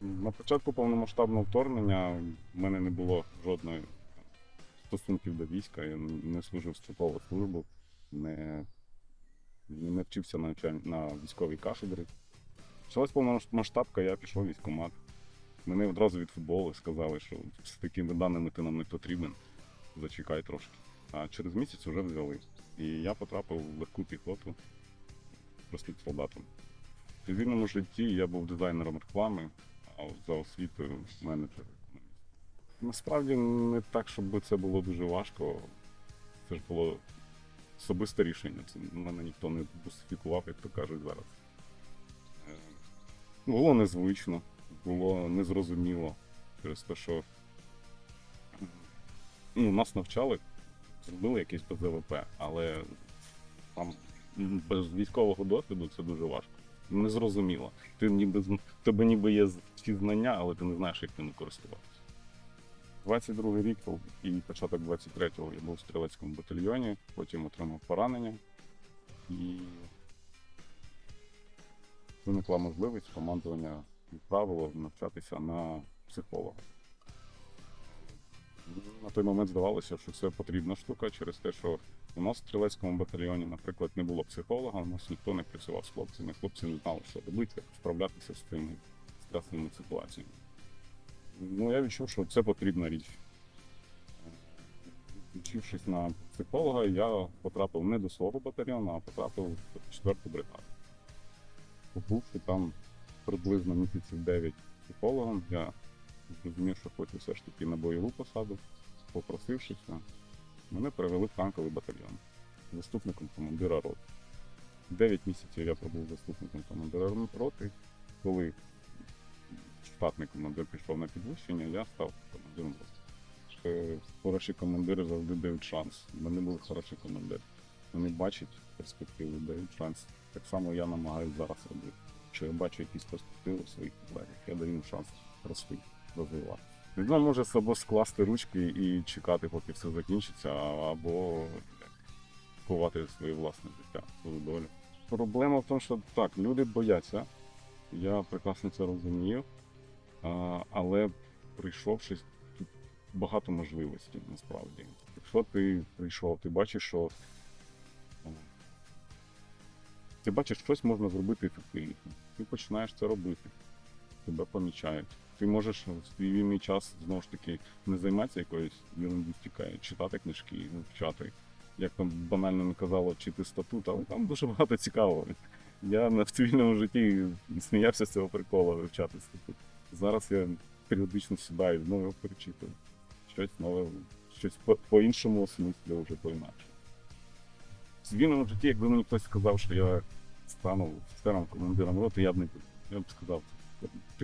На початку повномасштабного вторгнення в мене не було жодної стосунків до війська. Я не служив строкову службу, не, не вчився на, на військовій кафедрі. Почалась повномасштабка, я пішов в військкомат. Мене одразу від футболу сказали, що з такими даними ти нам не потрібен. Зачекай трошки. А через місяць вже взяли. І я потрапив в легку піхоту простим солдатом. В цивільному житті я був дизайнером реклами, а за освітою менеджер економіст. Насправді не так, щоб це було дуже важко. Це ж було особисте рішення. Це мене ніхто не бусифікував, як то кажуть зараз. Е, Було незвично, було незрозуміло через те, що ну, нас навчали, зробили якесь БЗВП, але там без військового досвіду це дуже важко. Незрозуміло. Ти ніби тебе ніби є всі знання, але ти не знаєш, як ними користуватися. 22 рік і початок 23-го я був в стрілецькому батальйоні, потім отримав поранення і виникла можливість командування відправило навчатися на психолога. На той момент здавалося, що це потрібна штука через те, що у нас в стрілецькому батальйоні, наприклад, не було психолога, у нас ніхто не працював з хлопцями, хлопці не знали, що робити, як справлятися з цими стресовими ситуаціями. Ну, я відчув, що це потрібна річ. Вчившись на психолога, я потрапив не до свого батальйону, а потрапив в четверту бригаду. Побувши там приблизно місяців 9 психологом, я зрозумів, що хочу все ж таки на бойову посаду, попросившися, мене перевели в танковий батальйон заступником командира роти. Дев'ять місяців я пробув заступником командира роти. Коли штатний командир пішов на підвищення, я став командиром роти. Е, Хороші командири завжди дають шанс. У мене були хороші командири. Вони бачать перспективу, дають шанс. Так само я намагаюся зараз робити. Якщо я бачу якісь перспективи в своїх колегах, я даю їм шанс рости, розвивати. Людина може або скласти ручки і чекати, поки все закінчиться, або ховати своє власне життя, свою долю. Проблема в тому, що так, люди бояться. Я прекрасно це розумію. Але прийшовши, тут багато можливостей насправді. Якщо ти прийшов, ти бачиш, що ти бачиш, щось можна зробити ефективніше. Ти починаєш це робити, тебе помічають. Ти можеш в свій вільний час знову ж таки не займатися якоюсь лінгвістикою, читати книжки, вивчати. Як там банально не казало, вчити статут, але там дуже багато цікавого. Я в цивільному житті сміявся з цього приколу вивчати статут. Зараз я періодично сідаю, знову його перечитую. Щось нове, щось по- по-іншому осмислюю вже по-інакше. В цивільному житті, якби мені хтось сказав, що я стану офіцером, командиром роти, я б не був. Я б сказав,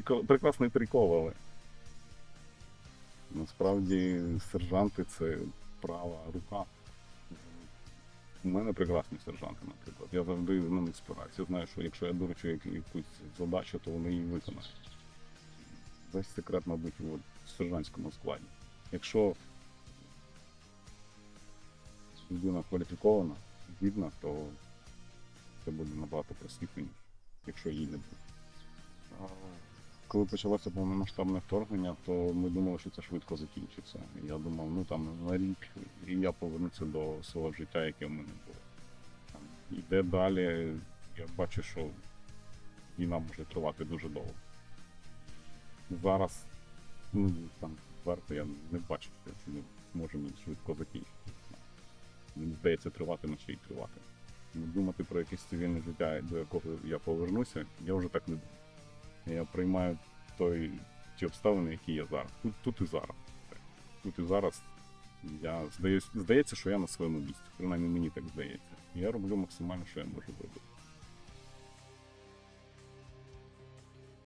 прекрасний прикол, насправді сержанти це права рука. У мене прекрасні сержанти, наприклад. Я завжди на них спираюся. Я знаю, що якщо я доручу якусь задачу, то вони її виконають. Весь секрет, мабуть, в сержантському складі. Якщо людина кваліфікована, гідна, то це буде набагато простіше, ніж якщо її не буде. Коли почалося повномасштабне вторгнення, то ми думали, що це швидко закінчиться. Я думав, ну там на рік і я повернуся до свого життя, яке в мене було. Іде далі, я бачу, що війна може тривати дуже довго. Зараз, ну там варто, я не бачу, що ми зможемо швидко закінчити. Мені здається, триватиме ще й тривати. Ну, Думати про якесь цивільне життя, до якого я повернуся, я вже так не думаю. Я приймаю той, ті обставини, які є зараз. Тут, тут і зараз. Тут і зараз я здаюсь, здається, що я на своєму місці. Принаймні мені так здається. Я роблю максимально, що я можу робити.